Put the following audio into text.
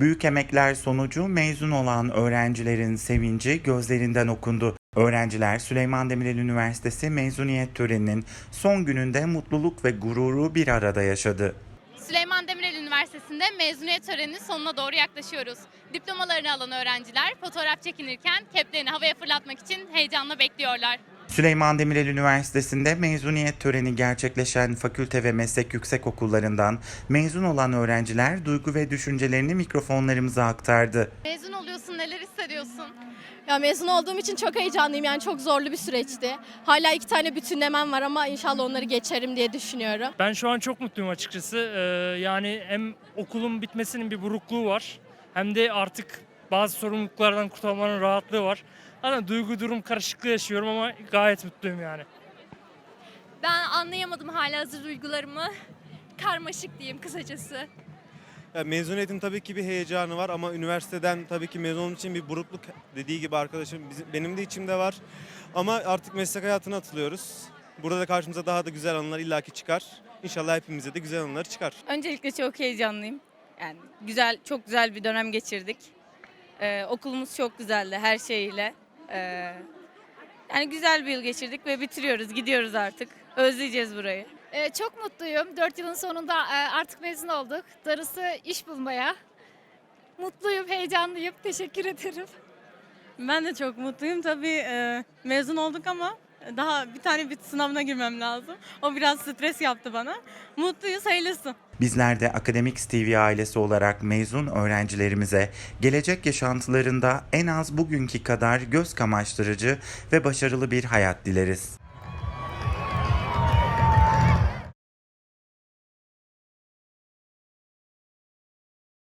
Büyük emekler sonucu mezun olan öğrencilerin sevinci gözlerinden okundu. Öğrenciler Süleyman Demirel Üniversitesi mezuniyet töreninin son gününde mutluluk ve gururu bir arada yaşadı. Süleyman Demirel Üniversitesi'nde mezuniyet töreninin sonuna doğru yaklaşıyoruz. Diplomalarını alan öğrenciler fotoğraf çekinirken keplerini havaya fırlatmak için heyecanla bekliyorlar. Süleyman Demirel Üniversitesi'nde mezuniyet töreni gerçekleşen fakülte ve meslek yüksekokullarından mezun olan öğrenciler duygu ve düşüncelerini mikrofonlarımıza aktardı. Mezun oluyorsun, neler hissediyorsun? Ya mezun olduğum için çok heyecanlıyım. Yani çok zorlu bir süreçti. Hala iki tane bütünlemem var ama inşallah onları geçerim diye düşünüyorum. Ben şu an çok mutluyum açıkçası. Ee, yani hem okulun bitmesinin bir burukluğu var hem de artık bazı sorumluluklardan kurtulmanın rahatlığı var. Zaten duygu durum karışıklığı yaşıyorum ama gayet mutluyum yani. Ben anlayamadım hala hazır duygularımı. Karmaşık diyeyim kısacası. Ya mezuniyetin tabii ki bir heyecanı var ama üniversiteden tabii ki mezun için bir burukluk dediği gibi arkadaşım bizim, benim de içimde var. Ama artık meslek hayatına atılıyoruz. Burada da karşımıza daha da güzel anılar illaki çıkar. İnşallah hepimize de güzel anılar çıkar. Öncelikle çok heyecanlıyım. Yani güzel, çok güzel bir dönem geçirdik. Ee, okulumuz çok güzeldi her şeyiyle. Ee, yani güzel bir yıl geçirdik ve bitiriyoruz, gidiyoruz artık. Özleyeceğiz burayı. Ee, çok mutluyum. 4 yılın sonunda e, artık mezun olduk. Darısı iş bulmaya. Mutluyum, heyecanlıyım. Teşekkür ederim. Ben de çok mutluyum. Tabii e, mezun olduk ama daha bir tane bir sınavına girmem lazım. O biraz stres yaptı bana. Mutluyuz, hayırlısı. Bizler de Akademik TV ailesi olarak mezun öğrencilerimize gelecek yaşantılarında en az bugünkü kadar göz kamaştırıcı ve başarılı bir hayat dileriz.